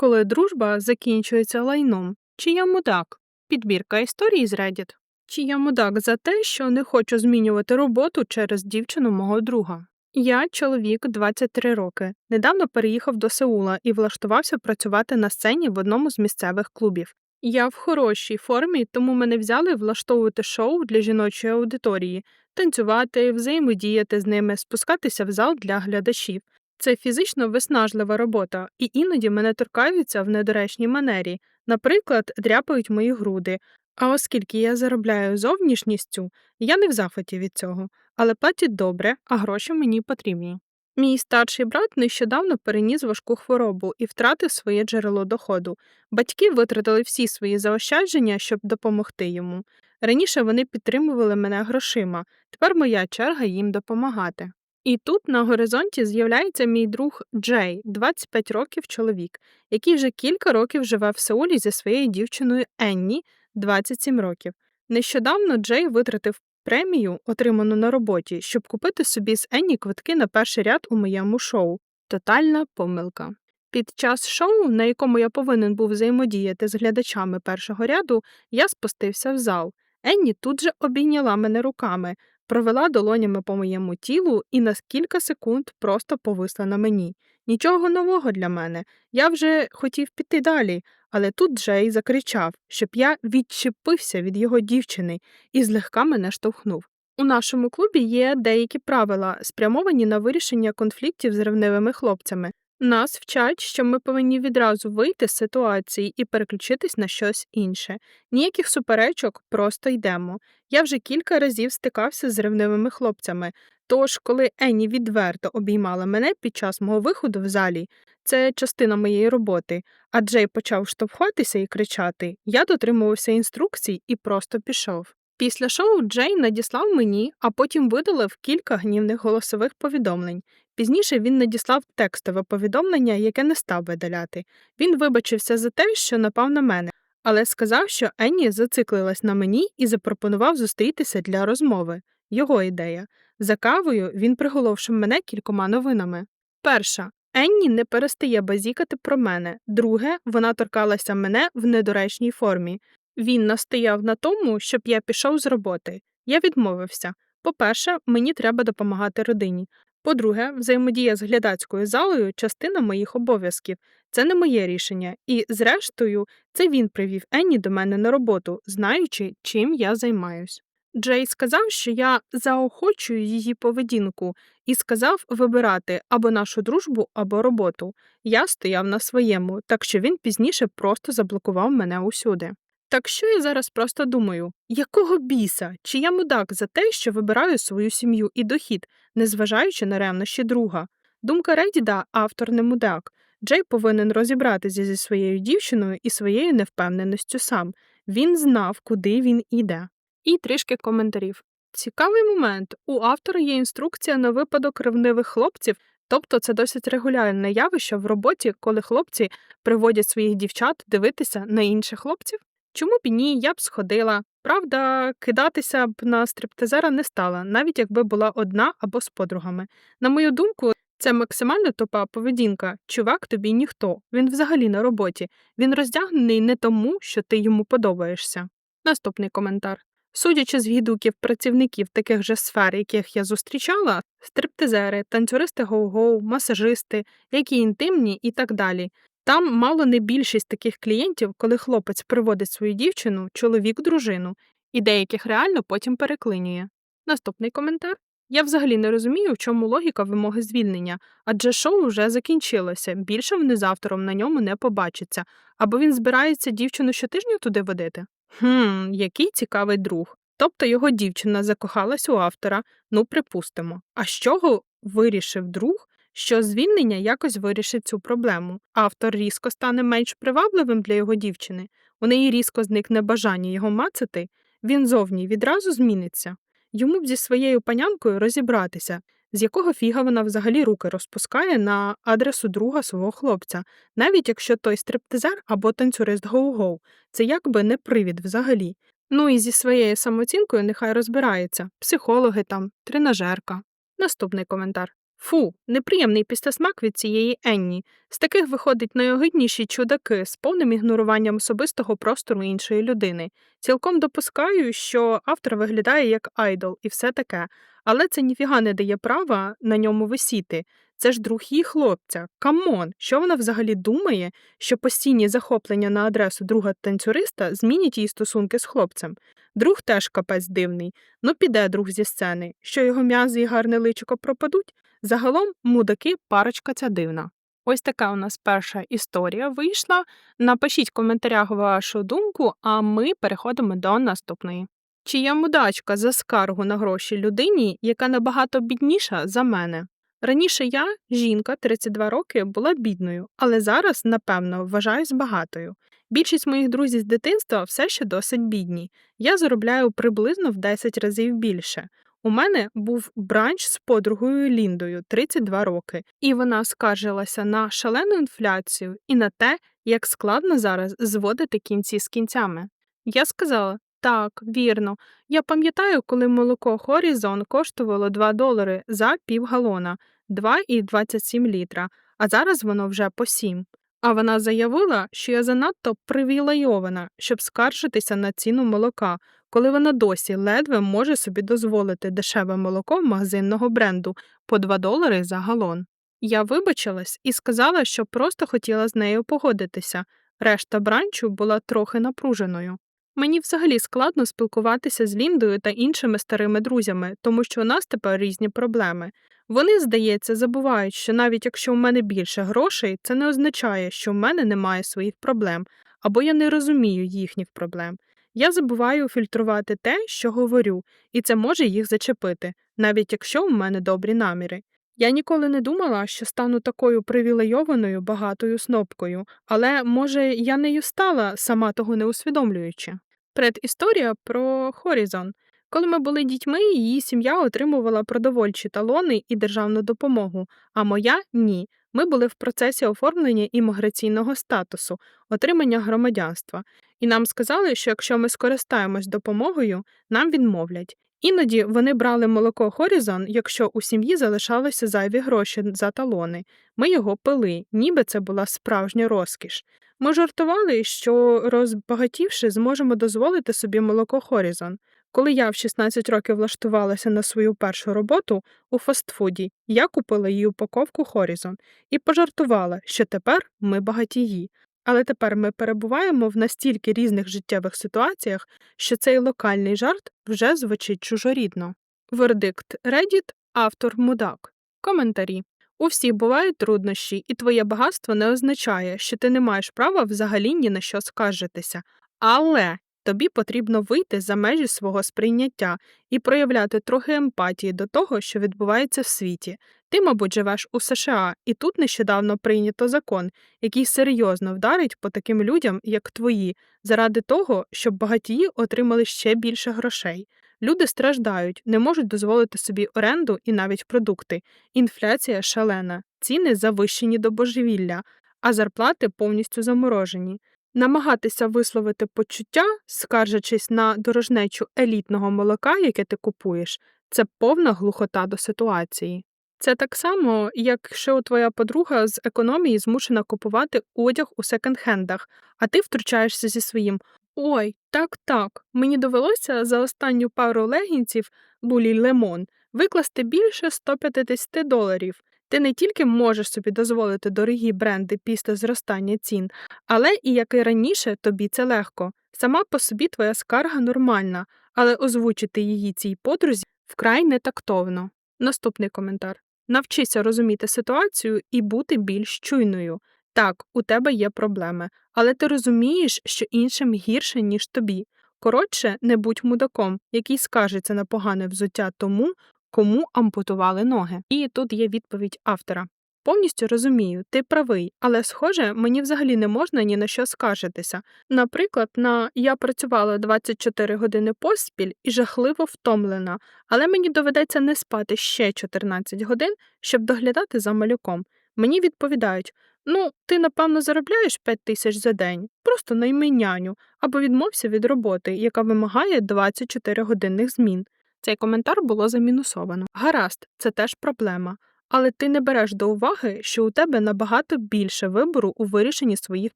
коли дружба закінчується лайном? Чи я мудак? Підбірка історій з Reddit. Чи я мудак за те, що не хочу змінювати роботу через дівчину мого друга? Я чоловік 23 роки. Недавно переїхав до Сеула і влаштувався працювати на сцені в одному з місцевих клубів. Я в хорошій формі, тому мене взяли влаштовувати шоу для жіночої аудиторії, танцювати, взаємодіяти з ними, спускатися в зал для глядачів. Це фізично виснажлива робота, і іноді мене торкаються в недоречній манері, наприклад, дряпають мої груди. А оскільки я заробляю зовнішністю, я не в захваті від цього, але платять добре, а гроші мені потрібні. Мій старший брат нещодавно переніс важку хворобу і втратив своє джерело доходу. Батьки витратили всі свої заощадження, щоб допомогти йому. Раніше вони підтримували мене грошима, тепер моя черга їм допомагати. І тут на горизонті з'являється мій друг Джей, 25 років чоловік, який вже кілька років живе в Сеулі зі своєю дівчиною Енні, 27 років. Нещодавно Джей витратив премію, отриману на роботі, щоб купити собі з Енні квитки на перший ряд у моєму шоу. Тотальна помилка. Під час шоу, на якому я повинен був взаємодіяти з глядачами першого ряду, я спустився в зал. Енні тут же обійняла мене руками, провела долонями по моєму тілу і на кілька секунд просто повисла на мені. Нічого нового для мене. Я вже хотів піти далі, але тут Джей закричав, щоб я відчепився від його дівчини і злегка мене штовхнув. У нашому клубі є деякі правила, спрямовані на вирішення конфліктів з ревнивими хлопцями. Нас вчать, що ми повинні відразу вийти з ситуації і переключитись на щось інше. Ніяких суперечок, просто йдемо. Я вже кілька разів стикався з ревнивими хлопцями. Тож, коли Енні відверто обіймала мене під час мого виходу в залі, це частина моєї роботи, а Джей почав штовхатися і кричати, я дотримувався інструкцій і просто пішов. Після шоу Джей надіслав мені, а потім видалив кілька гнівних голосових повідомлень. Пізніше він надіслав текстове повідомлення, яке не став видаляти. Він вибачився за те, що напав на мене, але сказав, що Енні зациклилась на мені і запропонував зустрітися для розмови. Його ідея. За кавою він приголовшив мене кількома новинами. Перша. Енні не перестає базікати про мене. Друге, вона торкалася мене в недоречній формі. Він настояв на тому, щоб я пішов з роботи. Я відмовився. По-перше, мені треба допомагати родині. По-друге, взаємодія з глядацькою залою частина моїх обов'язків. Це не моє рішення. І, зрештою, це він привів Енні до мене на роботу, знаючи, чим я займаюсь. Джей сказав, що я заохочую її поведінку, і сказав вибирати або нашу дружбу, або роботу. Я стояв на своєму, так що він пізніше просто заблокував мене усюди. Так що я зараз просто думаю, якого біса, чи я мудак за те, що вибираю свою сім'ю і дохід, незважаючи на ревнощі друга? Думка Редіда автор не мудак. Джей повинен розібратися зі своєю дівчиною і своєю невпевненістю сам. Він знав, куди він іде. І трішки коментарів. Цікавий момент. У автора є інструкція на випадок ревнивих хлопців, тобто це досить регулярне явище в роботі, коли хлопці приводять своїх дівчат дивитися на інших хлопців. Чому б ні, я б сходила. Правда, кидатися б на стриптизера не стала, навіть якби була одна або з подругами. На мою думку, це максимально тупа поведінка. Чувак тобі ніхто. Він взагалі на роботі. Він роздягнений не тому, що ти йому подобаєшся. Наступний коментар. Судячи з відгуків працівників таких же сфер, яких я зустрічала, стриптизери, танцюристи гоу-гоу, масажисти, які інтимні і так далі. Там мало не більшість таких клієнтів, коли хлопець приводить свою дівчину, чоловік дружину, і деяких реально потім переклинює. Наступний коментар. Я взагалі не розумію, в чому логіка вимоги звільнення, адже шоу вже закінчилося, більше вони з автором на ньому не побачаться, або він збирається дівчину щотижня туди водити. Хм, який цікавий друг. Тобто його дівчина закохалась у автора, ну припустимо. А з чого вирішив друг, що звільнення якось вирішить цю проблему? Автор різко стане менш привабливим для його дівчини, у неї різко зникне бажання його мацати, він зовні відразу зміниться. Йому б зі своєю панянкою розібратися, з якого фіга вона взагалі руки розпускає на адресу друга свого хлопця, навіть якщо той стриптизер або танцюрист гоу-гоу, це якби не привід взагалі. Ну і зі своєю самооцінкою нехай розбирається психологи там, тренажерка. Наступний коментар. Фу, неприємний післясмак від цієї Енні. З таких виходить найогидніші чудаки з повним ігноруванням особистого простору іншої людини. Цілком допускаю, що автор виглядає як айдол і все таке, але це ніфіга не дає права на ньому висіти. Це ж друг її хлопця. Камон, що вона взагалі думає, що постійні захоплення на адресу друга танцюриста змінять її стосунки з хлопцем. Друг теж капець дивний. Ну піде друг зі сцени, що його м'язи і гарне личико пропадуть. Загалом, мудаки, парочка ця дивна. Ось така у нас перша історія вийшла. Напишіть в коментарях вашу думку, а ми переходимо до наступної. Чи я мудачка за скаргу на гроші людині, яка набагато бідніша за мене? Раніше я, жінка 32 роки, була бідною, але зараз, напевно, вважаюсь багатою. Більшість моїх друзів з дитинства все ще досить бідні. Я заробляю приблизно в 10 разів більше. У мене був бранч з подругою Ліндою 32 роки, і вона скаржилася на шалену інфляцію і на те, як складно зараз зводити кінці з кінцями. Я сказала: так, вірно. Я пам'ятаю, коли молоко Хорізон коштувало 2 долари за півгалона, 2,27 літра, а зараз воно вже по 7. А вона заявила, що я занадто привілейована, щоб скаржитися на ціну молока, коли вона досі ледве може собі дозволити дешеве молоко магазинного бренду по 2 долари за галон. Я вибачилась і сказала, що просто хотіла з нею погодитися. Решта бранчу була трохи напруженою. Мені взагалі складно спілкуватися з Ліндою та іншими старими друзями, тому що у нас тепер різні проблеми. Вони, здається, забувають, що навіть якщо в мене більше грошей, це не означає, що в мене немає своїх проблем, або я не розумію їхніх проблем. Я забуваю фільтрувати те, що говорю, і це може їх зачепити, навіть якщо в мене добрі наміри. Я ніколи не думала, що стану такою привілейованою багатою снопкою, але, може, я нею стала, сама того не усвідомлюючи. Предісторія про Хорізон. Коли ми були дітьми, її сім'я отримувала продовольчі талони і державну допомогу, а моя ні. Ми були в процесі оформлення імміграційного статусу, отримання громадянства, і нам сказали, що якщо ми скористаємось допомогою, нам відмовлять. Іноді вони брали молоко Хорізон, якщо у сім'ї залишалися зайві гроші за талони. Ми його пили, ніби це була справжня розкіш. Ми жартували, що розбагатівши, зможемо дозволити собі молоко Хорізон. Коли я в 16 років влаштувалася на свою першу роботу у фастфуді, я купила їй упаковку Хорізон і пожартувала, що тепер ми багатії. Але тепер ми перебуваємо в настільки різних життєвих ситуаціях, що цей локальний жарт вже звучить чужорідно. Вердикт Reddit, автор мудак. Коментарі. У всіх бувають труднощі, і твоє багатство не означає, що ти не маєш права взагалі ні на що скаржитися. Але тобі потрібно вийти за межі свого сприйняття і проявляти трохи емпатії до того, що відбувається в світі. Ти, мабуть, живеш у США, і тут нещодавно прийнято закон, який серйозно вдарить по таким людям, як твої, заради того, щоб багатії отримали ще більше грошей. Люди страждають, не можуть дозволити собі оренду і навіть продукти. Інфляція шалена, ціни завищені до божевілля, а зарплати повністю заморожені. Намагатися висловити почуття, скаржачись на дорожнечу елітного молока, яке ти купуєш, це повна глухота до ситуації. Це так само, якщо твоя подруга з економії змушена купувати одяг у секонд-хендах, а ти втручаєшся зі своїм Ой, так, так. Мені довелося за останню пару легінців Лулі Лемон викласти більше 150 доларів. Ти не тільки можеш собі дозволити дорогі бренди після зростання цін, але і як і раніше, тобі це легко. Сама по собі твоя скарга нормальна, але озвучити її цій подрузі вкрай нетактовно. Наступний коментар. Навчися розуміти ситуацію і бути більш чуйною. Так, у тебе є проблеми, але ти розумієш, що іншим гірше, ніж тобі. Коротше, не будь мудаком, який скажеться на погане взуття тому, кому ампутували ноги. І тут є відповідь автора. Повністю розумію, ти правий, але, схоже, мені взагалі не можна ні на що скаржитися. Наприклад, на я працювала 24 години поспіль і жахливо втомлена, але мені доведеться не спати ще 14 годин, щоб доглядати за малюком. Мені відповідають ну, ти, напевно, заробляєш 5 тисяч за день, просто найми няню, або відмовся від роботи, яка вимагає 24 годинних змін. Цей коментар було замінусовано. Гаразд, це теж проблема. Але ти не береш до уваги, що у тебе набагато більше вибору у вирішенні своїх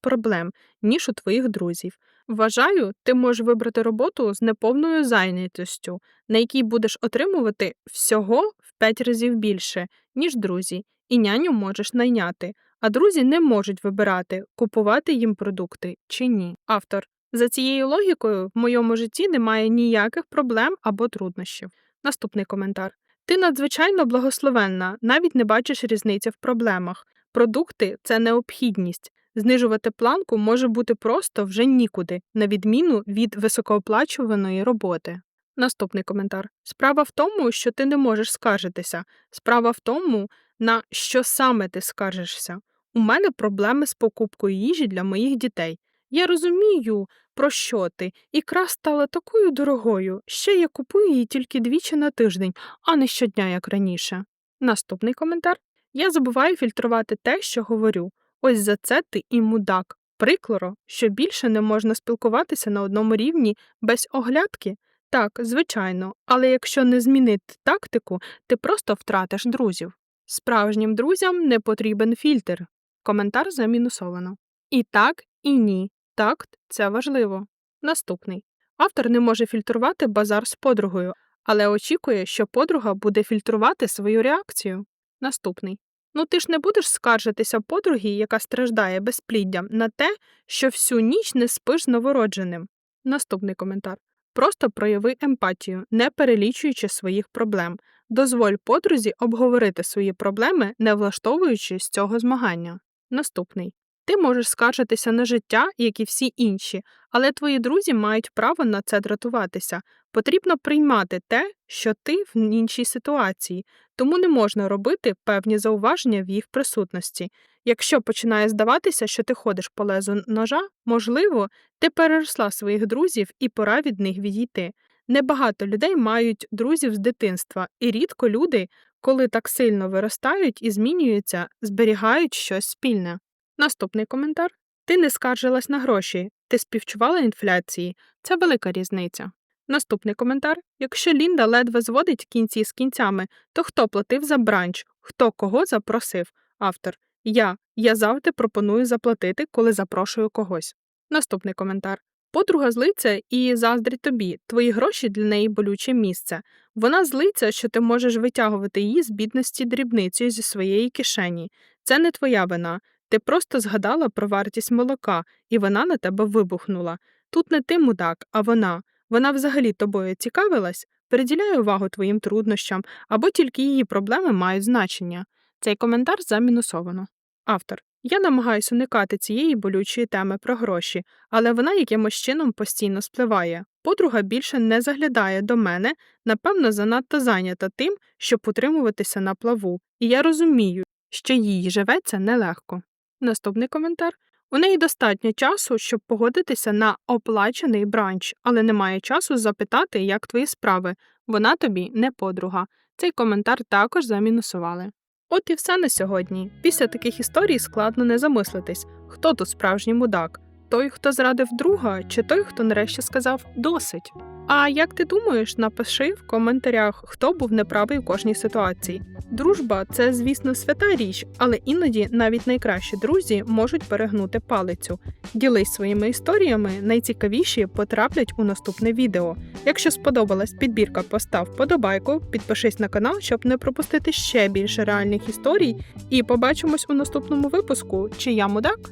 проблем, ніж у твоїх друзів. Вважаю, ти можеш вибрати роботу з неповною зайнятістю, на якій будеш отримувати всього в 5 разів більше, ніж друзі, і няню можеш найняти, а друзі не можуть вибирати, купувати їм продукти чи ні. Автор. За цією логікою, в моєму житті немає ніяких проблем або труднощів. Наступний коментар. Ти надзвичайно благословенна, навіть не бачиш різниці в проблемах. Продукти це необхідність. Знижувати планку може бути просто вже нікуди, на відміну від високооплачуваної роботи. Наступний коментар. Справа в тому, що ти не можеш скаржитися. Справа в тому, на що саме ти скаржишся. У мене проблеми з покупкою їжі для моїх дітей. Я розумію, про що ти. Ікра стала такою дорогою. Ще я купую її тільки двічі на тиждень, а не щодня, як раніше. Наступний коментар. Я забуваю фільтрувати те, що говорю. Ось за це ти і мудак. Прикладо, що більше не можна спілкуватися на одному рівні без оглядки. Так, звичайно, але якщо не змінити тактику, ти просто втратиш друзів. Справжнім друзям не потрібен фільтр. Коментар замінусовано. І так, і ні. Такт це важливо. Наступний. Автор не може фільтрувати базар з подругою, але очікує, що подруга буде фільтрувати свою реакцію. Наступний. Ну ти ж не будеш скаржитися подругі, яка страждає безпліддям, на те, що всю ніч не спиш з новородженим. Наступний коментар. Просто прояви емпатію, не перелічуючи своїх проблем. Дозволь подрузі обговорити свої проблеми, не влаштовуючи з цього змагання. Наступний. Ти можеш скаржитися на життя, як і всі інші, але твої друзі мають право на це дратуватися. Потрібно приймати те, що ти в іншій ситуації, тому не можна робити певні зауваження в їх присутності. Якщо починає здаватися, що ти ходиш по лезу ножа, можливо, ти переросла своїх друзів і пора від них відійти. Небагато людей мають друзів з дитинства, і рідко люди, коли так сильно виростають і змінюються, зберігають щось спільне. Наступний коментар. Ти не скаржилась на гроші, ти співчувала інфляції. Це велика різниця. Наступний коментар. Якщо Лінда ледве зводить кінці з кінцями, то хто платив за бранч, хто кого запросив? Автор. Я. Я завжди пропоную заплатити, коли запрошую когось. Наступний коментар. Подруга злиться і заздрить тобі. Твої гроші для неї болюче місце. Вона злиться, що ти можеш витягувати її з бідності дрібницею зі своєї кишені. Це не твоя вина. Ти просто згадала про вартість молока, і вона на тебе вибухнула. Тут не ти мудак, а вона. Вона взагалі тобою цікавилась, приділяє увагу твоїм труднощам, або тільки її проблеми мають значення. Цей коментар замінусовано. Автор. Я намагаюся уникати цієї болючої теми про гроші, але вона якимось чином постійно спливає. Подруга більше не заглядає до мене, напевно, занадто зайнята тим, щоб утримуватися на плаву, і я розумію, що їй живеться нелегко. Наступний коментар. У неї достатньо часу, щоб погодитися на оплачений бранч, але немає часу запитати, як твої справи. Вона тобі не подруга. Цей коментар також замінусували. От і все на сьогодні. Після таких історій складно не замислитись, хто тут справжній мудак той, хто зрадив друга, чи той, хто нарешті сказав досить. А як ти думаєш, напиши в коментарях, хто був неправий у кожній ситуації. Дружба це, звісно, свята річ, але іноді навіть найкращі друзі можуть перегнути палицю. Ділись своїми історіями, найцікавіші потраплять у наступне відео. Якщо сподобалась підбірка, постав подобайку, підпишись на канал, щоб не пропустити ще більше реальних історій. І побачимось у наступному випуску. Чи я мудак?